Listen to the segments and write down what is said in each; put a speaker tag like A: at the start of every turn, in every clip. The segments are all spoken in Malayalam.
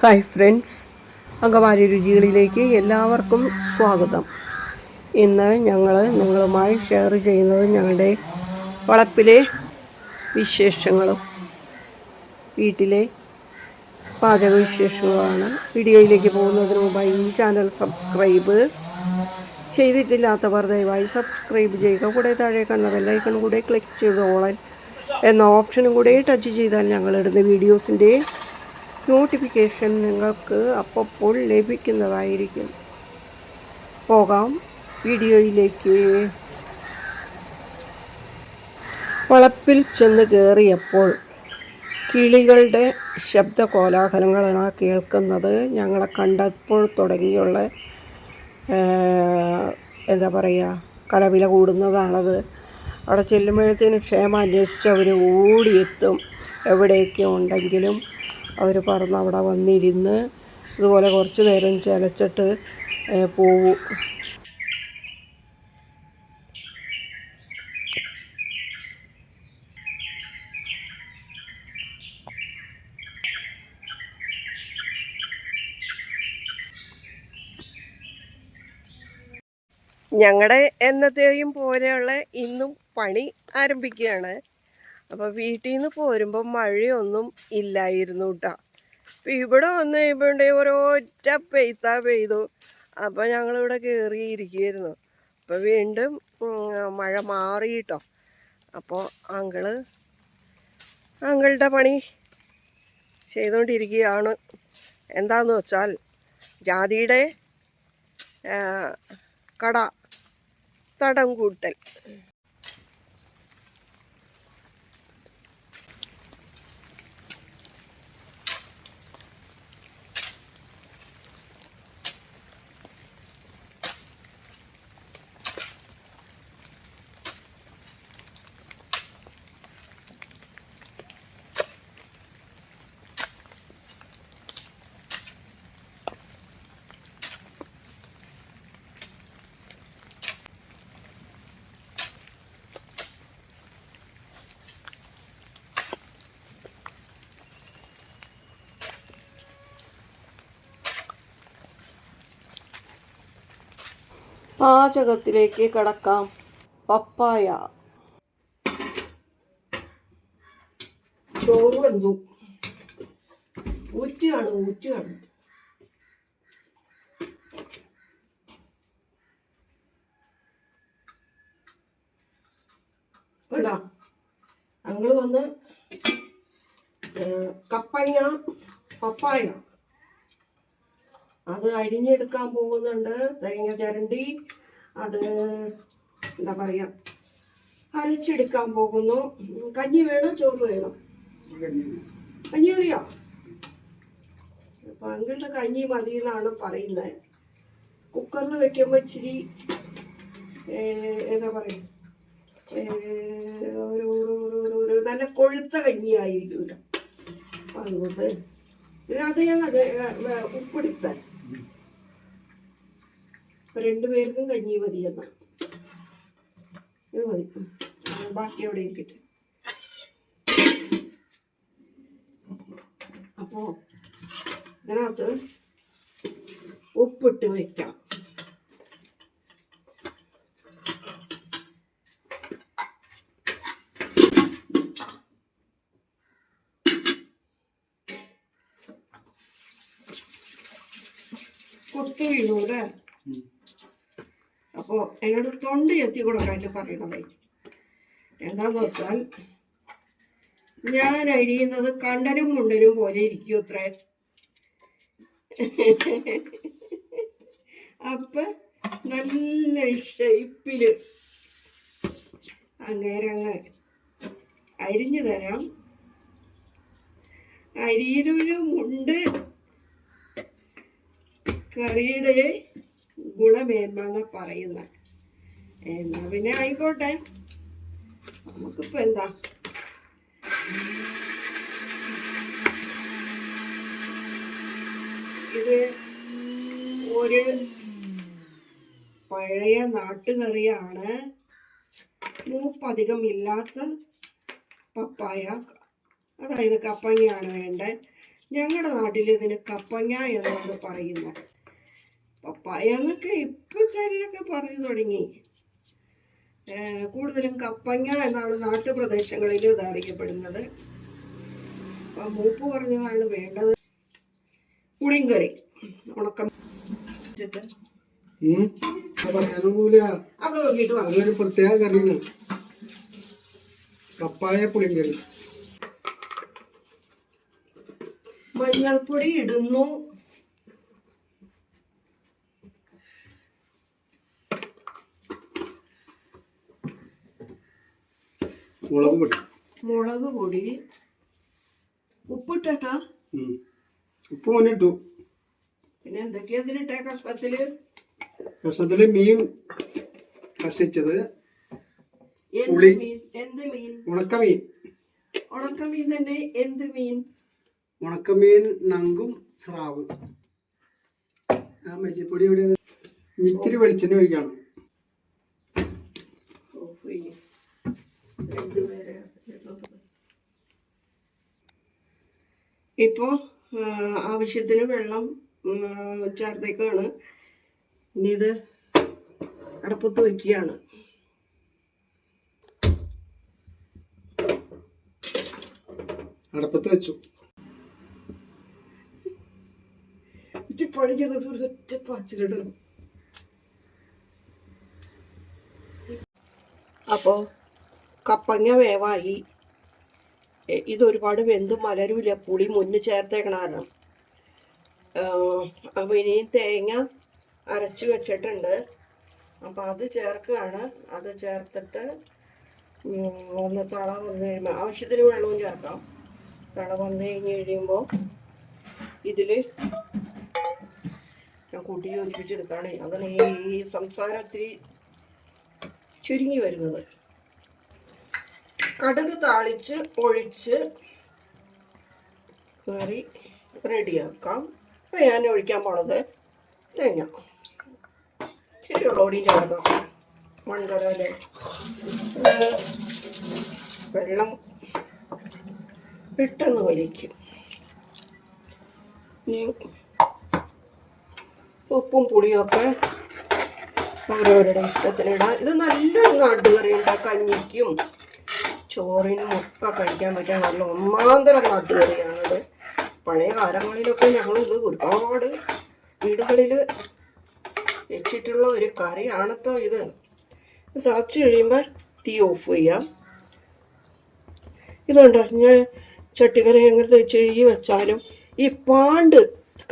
A: ഹായ് ഫ്രണ്ട്സ് അങ്കമാലി രുചികളിലേക്ക് എല്ലാവർക്കും സ്വാഗതം. ഇന്ന് ഞങ്ങൾ നിങ്ങളുമായി ഷെയർ ചെയ്യുന്നത് ഞങ്ങളുടെ വളപ്പിലെ വിശേഷങ്ങളും വീട്ടിലെ പാചക വിശേഷങ്ങളുമാണ് വീഡിയോയിലേക്ക് പോകുന്നതിന് മുമ്പായി ഈ ചാനൽ സബ്സ്ക്രൈബ് ചെയ്തിട്ടില്ലാത്തവർ ദയവായി സബ്സ്ക്രൈബ് ചെയ്യുക. കൂടെ താഴെ കാണുന്ന ബെല്ലൈക്കൺ കൂടെ ക്ലിക്ക് ചെയ്ത് ഓളൻ എന്ന ഓപ്ഷനും കൂടെ ടച്ച് ചെയ്താൽ ഞങ്ങളിടുന്ന വീഡിയോസിന്റെ നോട്ടിഫിക്കേഷൻ നിങ്ങൾക്ക് അപ്പോൾ ലഭിക്കുന്നതായിരിക്കും. പോകാം. വീഡിയോയിലേക്ക്. വളപ്പിൽ ചെന്ന് കയറിയപ്പോൾ കിളികളുടെ ശബ്ദ കോലാഹലങ്ങളാണ് കേൾക്കുന്നത്. ഞങ്ങളെ കണ്ടപ്പോൾ തുടങ്ങിയുള്ള എന്താ പറയുക കലവില കൂടുന്നതാണത്. അവിടെ ചെല്ലുമ്പോഴത്തേനും ക്ഷേമം അന്വേഷിച്ച് അവർ ഓടിയെത്തും. എവിടെയൊക്കെ ഉണ്ടെങ്കിലും അവർ പറന്ന് അവിടെ വന്നിരുന്ന് ഇതുപോലെ കുറച്ച് നേരം ചിലച്ചിട്ട് പോവും. ഞങ്ങളുടെ എന്നത്തെയും പോലെയുള്ള ഇന്നും പണി ആരംഭിക്കുകയാണ്. അപ്പോൾ വീട്ടിൽ നിന്ന് പോരുമ്പോൾ മഴയൊന്നും ഇല്ലായിരുന്നു കേട്ടോ അപ്പം ഇവിടെ വന്ന് കഴിയുമ്പോഴേ ഒരൊറ്റ പെയ്ത്താ പെയ്തു. അപ്പോൾ ഞങ്ങളിവിടെ കയറിയിരിക്കുകയായിരുന്നു അപ്പോൾ വീണ്ടും മഴ മാറി കേട്ടോ അപ്പോൾ അങ്കിൾ അങ്കിളുടെ പണി ചെയ്തുകൊണ്ടിരിക്കുകയാണ് എന്താന്ന് വെച്ചാൽ ജാതിയുടെ കട തടം കൂട്ടൽ. പാചകത്തിലേക്ക് കടക്കാം. പപ്പായ. ചോറ് വെന്തു. ഊറ്റുകയാണ് ഊറ്റുകയാണ് കേട്ടോ ഞങ്ങൾ വന്ന് കപ്പങ്ങ പപ്പായ. അത് അരിഞ്ഞെടുക്കാൻ പോകുന്നുണ്ട്. തേങ്ങ ചരണ്ടി. അത് എന്താ പറയാ അരച്ചെടുക്കാൻ പോകുന്നു. കഞ്ഞി വേണോ? ചോറ് വേണോ? കഞ്ഞി അറിയോ അപ്പൊ അങ്കിളുടെ കഞ്ഞി മതി എന്നാണ് പറയുന്നത് കുക്കറിൽ വെക്കുമ്പോൾ ഇച്ചിരി എന്താ പറയാ ഏ, ഒരു ഒരു- നല്ല കൊഴുത്ത കഞ്ഞിയായിരിക്കില്ല അതുകൊണ്ട് ഞാൻ അത് ഉപ്പിടിപ്പാൻ ഇപ്പൊ രണ്ടുപേർക്കും കഞ്ഞി മതി എന്നാ. ഇത് മതി. ബാക്കി അവിടെ ഇരിക്കട്ടെ അപ്പോ ഇതിനകത്ത് ഉപ്പിട്ട് വെക്കാം. കുത്തി വീണൂടെ അപ്പോ എന്നോട് തൊണ്ട് എത്തി കൊടുക്കാനായിട്ട് പറയണതേ. എന്താന്ന് വെച്ചാൽ ഞാൻ അരിയുന്നത് കണ്ടനും മുണ്ടനും പോലെ ഇരിക്കും അത്രേ. അപ്പൊ നല്ല ഷേപ്പിൽ അങ്ങേരങ്ങ് അരിഞ്ഞു തരാം. അരിയിലൊരു മുണ്ട് കറിയുടെ ഗുണമേന്മ എന്നാ പറയുന്ന എന്നാ പിന്നെ ആയിക്കോട്ടെ. നമുക്കിപ്പോ എന്താ? ഇത് ഒരു പഴയ നാട്ടുകറിയാണ്. മൂപ്പധികം ഇല്ലാത്ത പപ്പായ. അതായത് കപ്പങ്ങയാണ് വേണ്ടത്. ഞങ്ങളുടെ നാട്ടിൽ ഇതിന് കപ്പങ്ങ എന്നാണ് പറയുന്നത്. പപ്പായ എന്നൊക്കെ ഇപ്പൊ ചിലരൊക്കെ പറഞ്ഞു തുടങ്ങി. കൂടുതലും കപ്പങ്ങ എന്നാണ് നാട്ടുപ്രദേശങ്ങളിൽ ഇത് അറിയപ്പെടുന്നത് അപ്പൊ മൂപ്പ് കുറഞ്ഞതാണ് വേണ്ടത്. പുളിങ്കറി. ഉണക്കം
B: അതൊരു പ്രത്യേക കറിയാണ്. പപ്പായ പുളിങ്കറി.
A: മഞ്ഞൾപ്പൊടി ഇടുന്നു.
B: മുളക് പൊടി.
A: മുളക് പൊടി. ഉപ്പിട്ടാ
B: ഉപ്പ് മുന്നിട്ടു
A: പിന്നെ എന്തൊക്കെയാ അതിലിട്ടേ കഷ്ണത്തിൽ?
B: കഷ്ണത്തിൽ മീൻ കഷ്ടിച്ചത്
A: ഉളി എന്ത് മീൻ?
B: ഉണക്കമീൻ.
A: ഉണക്കമീൻ തന്നെ എന്ത് മീൻ?
B: ഉണക്കമീൻ നങ്കും സ്രാവ്. ആ മല്ലിപ്പൊടി എവിടെ ഇച്ചിരി വെളിച്ചെണ്ണ ഒഴിക്കണം
A: ഓഫ് ചെയ്യ്. ഇപ്പോ ആവശ്യത്തിന് വെള്ളം ചേർത്തേക്കാണ്. ഇനി ഇത് അടപ്പത്ത് വയ്ക്കുകയാണ്
B: അടപ്പത്ത് വെച്ചു.
A: പണിക്കുന്നത് ഒറ്റ പാച്ചിലിടണം. അപ്പോൾ കപ്പങ്ങ വേവായി. ഇതൊരുപാട് വെന്ത് മലരൂല പുളി മുന്ന് ചേർത്തേക്കണ കാരണം. അപ്പോൾ ഇനിയും തേങ്ങ അരച്ച് വെച്ചിട്ടുണ്ട്. അപ്പോൾ അത് ചേർക്കുകയാണ് അത് ചേർത്തിട്ട് ഒന്ന് തള വന്ന് കഴിയുമ്പോൾ ആവശ്യത്തിന് വെള്ളവും ചേർക്കാം. തള വന്ന് കഴിഞ്ഞ് കഴിയുമ്പോൾ ഇതിൽ ഞാൻ കൂട്ടി യോജിപ്പിച്ചെടുക്കുകയാണ് അതാണ് ഈ സംസാരം ഒത്തിരി ചുരുങ്ങി വരുന്നത്. കടുക് താളിച്ച് ഒഴിച്ച് കറി റെഡിയാക്കാം. ഇപ്പം ഞാൻ ഒഴിക്കാൻ പോണത് തേങ്ങ. ഇച്ചിരി ഉള്ളോടി ചേർക്കാം. മൺകരയിലെ വെള്ളം പെട്ടെന്ന് വലിക്കും. ഉപ്പും പുളിയൊക്കെ അവരവരുടെ ഇഷ്ടത്തിനിടാം. ഇത് നല്ലൊരു നാട്ടുകറി ഉണ്ടാക്കാം കഞ്ഞിക്കും ചോറിനും ഒക്കെ കഴിക്കാൻ പറ്റിയ നല്ല ഒന്നാന്തരം നാട്ടുകറിയാണത് പഴയ കാലങ്ങളിലൊക്കെ ഞങ്ങൾ ഇത് ഒരുപാട് വീടുകളിൽ വെച്ചിട്ടുള്ള ഒരു കറിയാണട്ടോ ഇത്. തിളച്ച് കഴിയുമ്പോൾ തീ ഓഫ് ചെയ്യാം. ഇതുണ്ടോ ഞാൻ ചട്ടിക്കറി എങ്ങനെ വെച്ച് കഴുകി വെച്ചാലും ഈ പാണ്ട്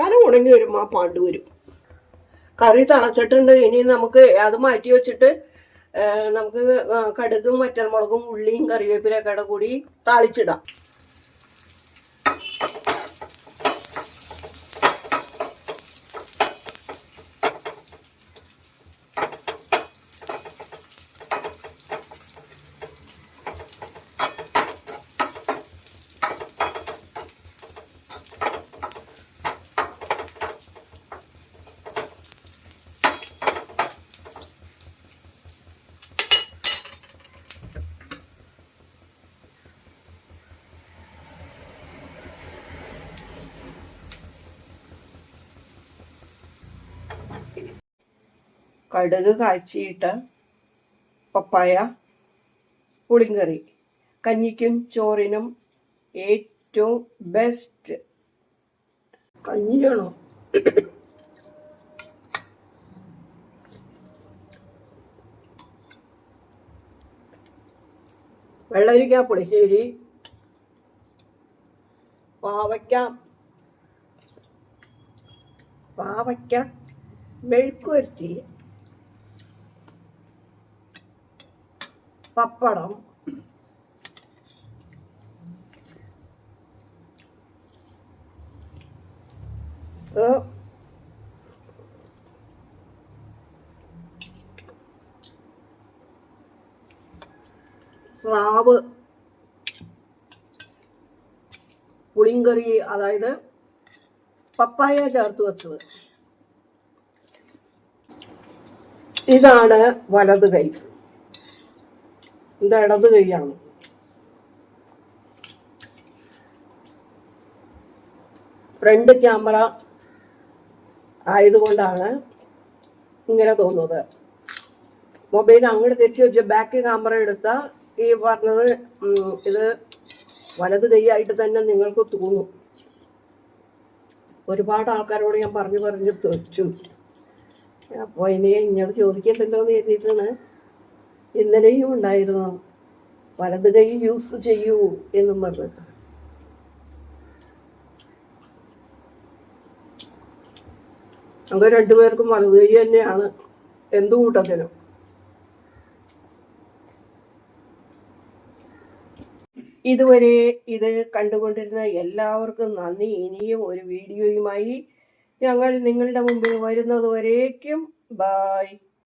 A: കനം ഉണങ്ങി വരുമ്പോൾ ആ പാണ്ട് വരും. കറി തിളച്ചിട്ടുണ്ട് ഇനി നമുക്ക് അത് മാറ്റി വെച്ചിട്ട് നമുക്ക് കടുകും വറ്റൽമുളകും ഉള്ളിയും കറിവേപ്പിലൊക്കെ കൂടി താളിച്ചിടാം. കടുക് കാച്ചിയിട്ട പപ്പായ പുളിങ്കറി. കഞ്ഞിക്കും ചോറിനും ഏറ്റവും ബെസ്റ്റ് കഞ്ഞിയാണോ? വെള്ളരിക്ക പുളിശ്ശേരി പാവയ്ക്ക പാവയ്ക്ക മെഴുക്കുവരട്ടി. പപ്പടം. സ്രാവ്. പുളിങ്കറി അതായത് പപ്പായ ചേർത്ത് വെച്ചത്. ഇതാണ് വലത് കൈ. ഇത് ഇടത് കൈയാണ്. ഫ്രണ്ട് ക്യാമറ ആയതുകൊണ്ടാണ് ഇങ്ങനെ തോന്നുന്നത്. മൊബൈൽ അങ്ങോട്ട് തിരിച്ചു വെച്ച് ബാക്ക് ക്യാമറ എടുത്ത ഈ പറഞ്ഞത് ഇത് വലത് കൈയായിട്ട് തന്നെ നിങ്ങൾക്ക് തോന്നും. ഒരുപാട് ആൾക്കാരോട് ഞാൻ പറഞ്ഞു പറഞ്ഞ് തെച്ചു അപ്പോൾ ഇനി ഇങ്ങോട്ട് ചോദിക്കണ്ടല്ലോ എന്ന് കരുതിയിട്ടാണ്. ഇന്നലെയും ഉണ്ടായിരുന്നു. വലത് കൈ യൂസ് ചെയ്യൂ എന്നും പറഞ്ഞു. ഞങ്ങൾ രണ്ടുപേർക്കും വലത് കൈ തന്നെയാണ്. എന്തു കൂട്ടത്തിനും ഇതുവരെ ഇത് കണ്ടുകൊണ്ടിരുന്ന എല്ലാവർക്കും നന്ദി. ഇനിയും ഒരു വീഡിയോയുമായി ഞങ്ങൾ നിങ്ങളുടെ മുമ്പിൽ വരുന്നത് വരേക്കും ബായ്